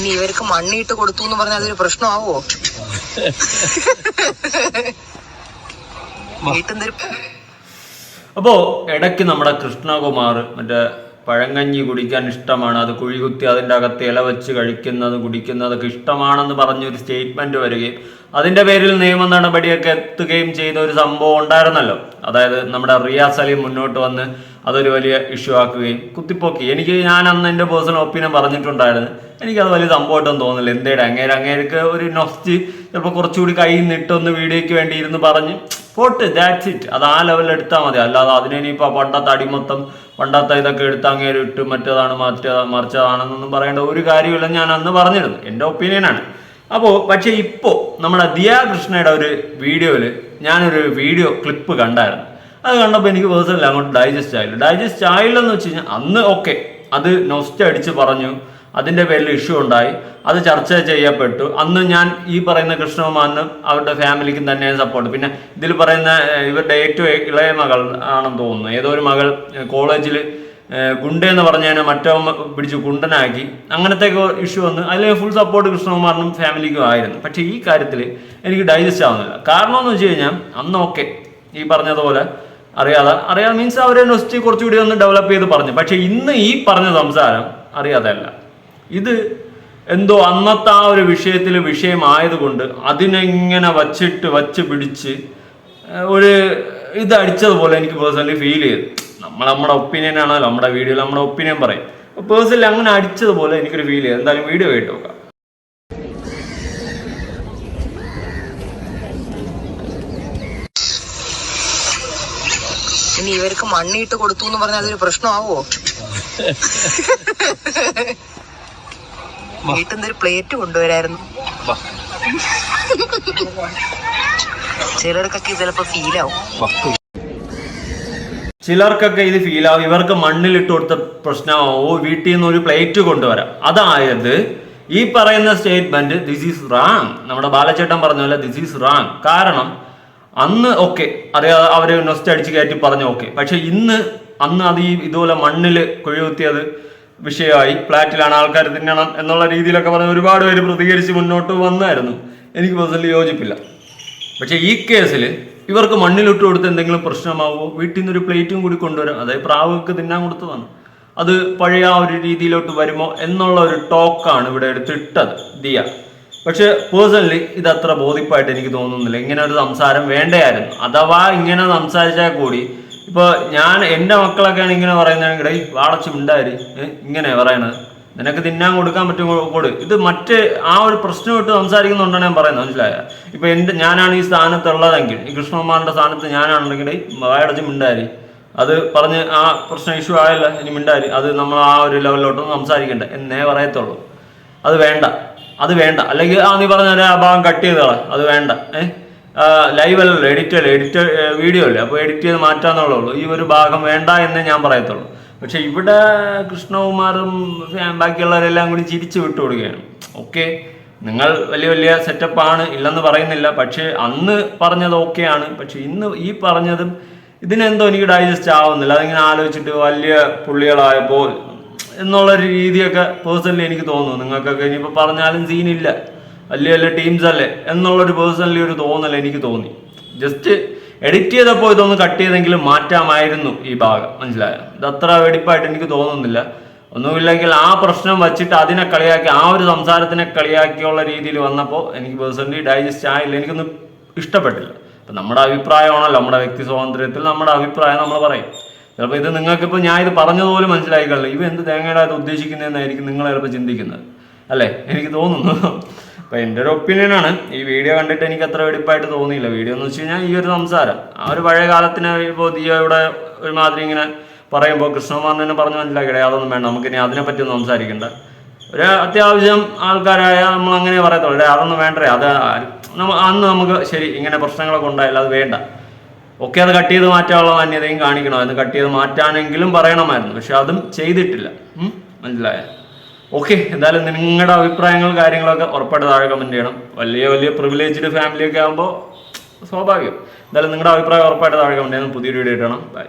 ഇനി ഇവർക്ക് മണ്ണിട്ട് കൊടുത്തു എന്ന് പറഞ്ഞാൽ അതൊരു പ്രശ്നമാവോ അപ്പോ ഇടയ്ക്ക് നമ്മുടെ കൃഷ്ണകുമാർ മറ്റേ പഴങ്കഞ്ഞി കുടിക്കാൻ ഇഷ്ടമാണ്. അത് കുഴികുത്തി അതിന്റെ അകത്ത് ഇല വെച്ച് കഴിക്കുന്നത് കുടിക്കുന്നതൊക്കെ ഇഷ്ടമാണെന്ന് പറഞ്ഞൊരു സ്റ്റേറ്റ്മെന്റ് വരികയും അതിന്റെ പേരിൽ നിയമ നടപടിയൊക്കെ എത്തുകയും ചെയ്ത ഒരു സംഭവം ഉണ്ടായിരുന്നല്ലോ. അതായത് നമ്മുടെ റിയാസ് അലി മുന്നോട്ട് വന്ന് അതൊരു വലിയ ഇഷ്യൂ ആക്കുകയും കുത്തിപ്പോക്കി. എനിക്ക് ഞാൻ അന്ന് എന്റെ പേഴ്സണൽ ഒപ്പീനിയൻ പറഞ്ഞിട്ടുണ്ടായിരുന്നു. എനിക്കത് വലിയ സംഭവമായിട്ടൊന്നും തോന്നുന്നില്ല. എന്തേടെ? അങ്ങേര് അങ്ങേർക്ക് ഒരു നൊസ്റ്റ് ചിലപ്പോൾ കുറച്ചുകൂടി കൈ നിട്ടൊന്ന് വീഡിയോയ്ക്ക് വേണ്ടി ഇരുന്ന് പറഞ്ഞ് പോട്ട് ദാറ്റ്സ് ഇറ്റ് അത് ആ ലെവലിൽ എടുത്താൽ മതി. അല്ലാതെ അതിനെ ഇനിയിപ്പോൾ പണ്ടത്തെ അടിമൊത്തം പണ്ടത്തെ ഇതൊക്കെ എടുത്ത് അങ്ങേര് ഇട്ട് മറ്റേതാണ് മറ്റേതാ മറിച്ചതാണെന്നൊന്നും പറയേണ്ട ഒരു കാര്യമില്ല ഞാൻ അന്ന് പറഞ്ഞിരുന്നു. എന്റെ ഒപ്പീനിയനാണ് അപ്പോൾ പക്ഷേ ഇപ്പോൾ നമ്മുടെ ദിയ കൃഷ്ണയുടെ ഒരു വീഡിയോയിൽ ഞാനൊരു വീഡിയോ ക്ലിപ്പ് കണ്ടായിരുന്നു. അത് കണ്ടപ്പോൾ എനിക്ക് പേഴ്സണലി അങ്ങോട്ട് ഡൈജസ്റ്റ് ആയില്ല. ഡൈജസ്റ്റ് ആയില്ലെന്ന് വെച്ച് കഴിഞ്ഞാൽ അന്ന് ഓക്കെ അത് നൊസ്റ്റ് അടിച്ച് പറഞ്ഞു. അതിന്റെ പേരിൽ ഇഷ്യൂ ഉണ്ടായി. അത് ചർച്ച ചെയ്യപ്പെട്ടു. അന്ന് ഞാൻ ഈ പറയുന്ന കൃഷ്ണകുമാറിനും അവരുടെ ഫാമിലിക്കും തന്നെ സപ്പോർട്ട് പിന്നെ ഇതിൽ പറയുന്ന ഇവരുടെ ഏറ്റവും ഇളയ മകൾ ആണെന്ന് തോന്നുന്നു. ഏതോ ഒരു മകൾ കോളേജിൽ ഗുണ്ടെന്ന് പറഞ്ഞതിനെ മറ്റോ പിടിച്ച് കുണ്ടനാക്കി അങ്ങനത്തെ ഇഷ്യൂ വന്ന് അതിൽ ഫുൾ സപ്പോർട്ട് കൃഷ്ണകുമാറിനും ഫാമിലിക്കും ആയിരുന്നു. പക്ഷേ ഈ കാര്യത്തിൽ എനിക്ക് ഡൈജസ്റ്റ് ആവുന്നില്ല. കാരണം എന്ന് വെച്ച് കഴിഞ്ഞാൽ അന്ന് ഓക്കെ ഈ പറഞ്ഞതുപോലെ അറിയാതെ. അറിയാതെ മീൻസ് അവരെ നൊസ്റ്റി കുറച്ചുകൂടി ഒന്ന് ഡെവലപ്പ് ചെയ്ത് പറഞ്ഞു. പക്ഷെ ഇന്ന് ഈ പറഞ്ഞ സംസാരം അറിയാതല്ല ഇത് എന്തോ അന്നത്തെ ആ ഒരു വിഷയത്തിൽ വിഷയമായതുകൊണ്ട് അതിനെങ്ങനെ വച്ചിട്ട് വച്ച് പിടിച്ച് ഒരു ഇത് അടിച്ചതുപോലെ എനിക്ക് പേഴ്സണലി ഫീൽ ചെയ്തു. നമ്മൾ നമ്മുടെ ഒപ്പീനിയൻ ആണല്ലോ നമ്മുടെ വീഡിയോയിൽ നമ്മുടെ ഒപ്പീനിയൻ പറയും. പേഴ്സണലി അങ്ങനെ അടിച്ചതുപോലെ എനിക്കൊരു ഫീൽ ചെയ്തു. എന്തായാലും വീഡിയോ കേട്ട് നോക്കാം. ഇനി ഇവർക്ക് മണ്ണിട്ട് കൊടുത്തു എന്ന് പറഞ്ഞാൽ അതൊരു പ്രശ്നമാവോ? വീട്ടിൽ നിന്ന് ഒരു പ്ലേറ്റ് കൊണ്ടുവരായിരുന്നു. ചിലർക്കൊക്കെ ചിലപ്പോ ഫീലാവും. ചിലർക്കൊക്കെ ഇത് ഫീൽ ആവും ഇവർക്ക് മണ്ണിലിട്ട് കൊടുത്ത പ്രശ്നമാവോ. വീട്ടിൽ നിന്ന് ഒരു പ്ലേറ്റ് കൊണ്ടുവരാം. അതായത് ഈ പറയുന്ന സ്റ്റേറ്റ്മെന്റ് ദിസ് ഈസ് റാങ് നമ്മുടെ ബാലചേട്ടൻ പറഞ്ഞ പോലെ ദിസ് ഈസ് റാങ് കാരണം അന്ന് ഓക്കെ അറിയാതെ അവർ നൊസ്റ്റ് അടിച്ച് കയറ്റി പറഞ്ഞു ഓക്കെ പക്ഷെ ഇന്ന് അന്ന് അത് ഈ ഇതുപോലെ മണ്ണിൽ കുഴികുത്തിയത് വിഷയമായി. ഫ്ലാറ്റിലാണ് ആൾക്കാർ തിന്നണം എന്നുള്ള രീതിയിലൊക്കെ പറഞ്ഞ് ഒരുപാട് പേര് പ്രതികരിച്ച് മുന്നോട്ട് വന്നായിരുന്നു. എനിക്ക് പേഴ്സണലി യോജിപ്പില്ല. പക്ഷെ ഈ കേസിൽ ഇവർക്ക് മണ്ണിലിട്ട് കൊടുത്ത് എന്തെങ്കിലും പ്രശ്നമാവുമോ? വീട്ടിൽ നിന്ന് ഒരു പ്ലേറ്റും കൂടി കൊണ്ടുവരും. അതായത് പ്രാവുകൾക്ക് തിന്നാൻ കൊടുത്തതാണ് അത് പഴയ ആ ഒരു രീതിയിലോട്ട് വരുമോ എന്നുള്ള ഒരു ടോക്കാണ് ഇവിടെ എടുത്തിട്ടത്. ദിയ. പക്ഷെ പേഴ്സണലി ഇത് അത്ര ബോധിപ്പായിട്ട് എനിക്ക് തോന്നുന്നില്ല. ഇങ്ങനെ ഒരു സംസാരം വേണ്ടയായിരുന്നു. അഥവാ ഇങ്ങനെ സംസാരിച്ചാൽ കൂടി ഇപ്പൊ ഞാൻ എന്റെ മക്കളൊക്കെയാണ് ഇങ്ങനെ പറയുന്നതെങ്കിൽ "ഡേയ്, വാടച്ചു ഇങ്ങനെ പറയണത്. നിനക്ക് തിന്നാൻ കൊടുക്കാൻ പറ്റും കൊടു. ഇത് മറ്റ് ആ ഒരു പ്രശ്നമായിട്ട് സംസാരിക്കുന്നുണ്ടാണ് ഞാൻ പറയുന്നത് മനസ്സിലായ? ഇപ്പൊ എന്റെ ഞാനാണ് ഈ സ്ഥാനത്തുള്ളതെങ്കിൽ ഈ കൃഷ്ണകുമാറിന്റെ സ്ഥാനത്ത് ഞാനാണെന്നുണ്ടെങ്കിൽ വായടച്ച് മിണ്ടാരി അത് പറഞ്ഞ് ആ പ്രശ്നം ഇഷ്യൂ ആയല്ല ഇനി മിണ്ടാരി. അത് നമ്മൾ ആ ഒരു ലെവലിലോട്ടൊന്നും സംസാരിക്കണ്ട. എന്നേ പറയത്തുള്ളൂ. അത് വേണ്ട. അത് വേണ്ട. അല്ലെങ്കിൽ ആ നീ പറഞ്ഞ ആ ഭാഗം കട്ട് ചെയ്ത്? അത് വേണ്ട. ഏഹ് ലൈവ് അല്ലല്ലോ എഡിറ്റ് അല്ലേ? എഡിറ്റ് വീഡിയോ അല്ലേ? അപ്പോൾ എഡിറ്റ് ചെയ്ത് മാറ്റാന്നുള്ളൂ ഈ ഒരു ഭാഗം വേണ്ട എന്ന് ഞാൻ പറയത്തുള്ളൂ. പക്ഷെ ഇവിടെ കൃഷ്ണകുമാറും ബാക്കിയുള്ളവരെല്ലാം കൂടി ചിരിച്ചു വിട്ടു കൊടുക്കുകയാണ് ഓക്കെ. നിങ്ങൾ വലിയ വലിയ സെറ്റപ്പാണ് ഇല്ലെന്ന് പറയുന്നില്ല. പക്ഷേ അന്ന് പറഞ്ഞത് ഓക്കെയാണ് പക്ഷെ ഇന്ന് ഈ പറഞ്ഞതും ഇതിനെന്തോ എനിക്ക് ഡൈജസ്റ്റ് ആവുന്നില്ല. അതിങ്ങനെ ആലോചിച്ചിട്ട് വലിയ പുള്ളികളായപ്പോൾ എന്നുള്ള ഒരു രീതിയൊക്കെ പേഴ്സണലി എനിക്ക് തോന്നുന്നു. നിങ്ങൾക്കൊക്കെ ഇനിയിപ്പോൾ പറഞ്ഞാലും സീനില്ല വലിയ വലിയ ടീംസ് അല്ലേ? എന്നുള്ളൊരു പേഴ്സണലി ഒരു തോന്നൽ എനിക്ക് തോന്നി. ജസ്റ്റ് എഡിറ്റ് ചെയ്തപ്പോൾ ഇതൊന്ന് കട്ട് ചെയ്തെങ്കിലും മാറ്റാമായിരുന്നു ഈ ഭാഗം. മനസ്സിലായോ? ഇത് അത്ര വെടിപ്പായിട്ട് എനിക്ക് തോന്നുന്നില്ല. ഒന്നുമില്ലെങ്കിൽ ആ പ്രശ്നം വച്ചിട്ട് അതിനെ കളിയാക്കി ആ ഒരു സംസാരത്തിനെ കളിയാക്കിയുള്ള രീതിയിൽ വന്നപ്പോൾ എനിക്ക് പേഴ്സണലി ഡൈജസ്റ്റ് ആയില്ല. എനിക്കൊന്നും ഇഷ്ടപ്പെട്ടില്ല. അപ്പം നമ്മുടെ അഭിപ്രായമാണല്ലോ നമ്മുടെ വ്യക്തി സ്വാതന്ത്ര്യത്തിൽ നമ്മുടെ അഭിപ്രായം നമ്മൾ പറയും. ചിലപ്പോൾ ഇത് നിങ്ങൾക്കിപ്പോൾ ഞാൻ ഇത് പറഞ്ഞതുപോലെ മനസ്സിലായിക്കല്ലോ ഇവ എന്ത് തേങ്ങയുടെ അത് ഉദ്ദേശിക്കുന്നതെന്നായിരിക്കും നിങ്ങൾ ചിലപ്പോൾ ചിന്തിക്കുന്നത്. അല്ലേ? എനിക്ക് തോന്നുന്നു. അപ്പം എന്റെ ഒരു ഒപ്പീനിയനാണ് ഈ വീഡിയോ കണ്ടിട്ട് എനിക്ക് അത്ര വെടിപ്പായിട്ട് തോന്നിയില്ല. വീഡിയോ എന്ന് വെച്ച് കഴിഞ്ഞാൽ ഈ ഒരു സംസാരം. ആ ഒരു പഴയ കാലത്തിന് ഇപ്പോൾ ദിയോയുടെ ഒരു മാതിരി ഇങ്ങനെ പറയുമ്പോൾ കൃഷ്ണകുമാർ തന്നെ പറഞ്ഞു മനസ്സിലാക്കിയടേ അതൊന്നും വേണ്ട. നമുക്കിനി അതിനെപ്പറ്റി ഒന്നും സംസാരിക്കണ്ട. ഒരു അത്യാവശ്യം ആൾക്കാരായ നമ്മൾ അങ്ങനെ പറയത്തുള്ളൂ. "ഡേ, അതൊന്നും വേണ്ടേ അത് അന്ന് നമുക്ക് ശരി ഇങ്ങനെ പ്രശ്നങ്ങളൊക്കെ ഉണ്ടായില്ല. അത് വേണ്ട. ഒക്കെ അത് കട്ട് ചെയ്ത് മാറ്റാനുള്ള മാന്യതയും കാണിക്കണമായിരുന്നു കട്ട് ചെയ്ത് മാറ്റാനെങ്കിലും പറയണമായിരുന്നു. പക്ഷെ അതും ചെയ്തിട്ടില്ല. മനസ്സിലായ? ഓക്കെ എന്തായാലും നിങ്ങളുടെ അഭിപ്രായങ്ങൾ കാര്യങ്ങളൊക്കെ ഉറപ്പായിട്ട് താഴെ കമന്റ് ചെയ്യണം. വലിയ വലിയ പ്രിവിലേജ്ഡ് ഫാമിലിയൊക്കെ ആകുമ്പോൾ സ്വാഭാവികം. എന്തായാലും നിങ്ങളുടെ അഭിപ്രായം ഉറപ്പായിട്ട് താഴെ കമന്റ് ചെയ്യണം. പുതിയൊരു വീഡിയോ ഇടണം ബൈ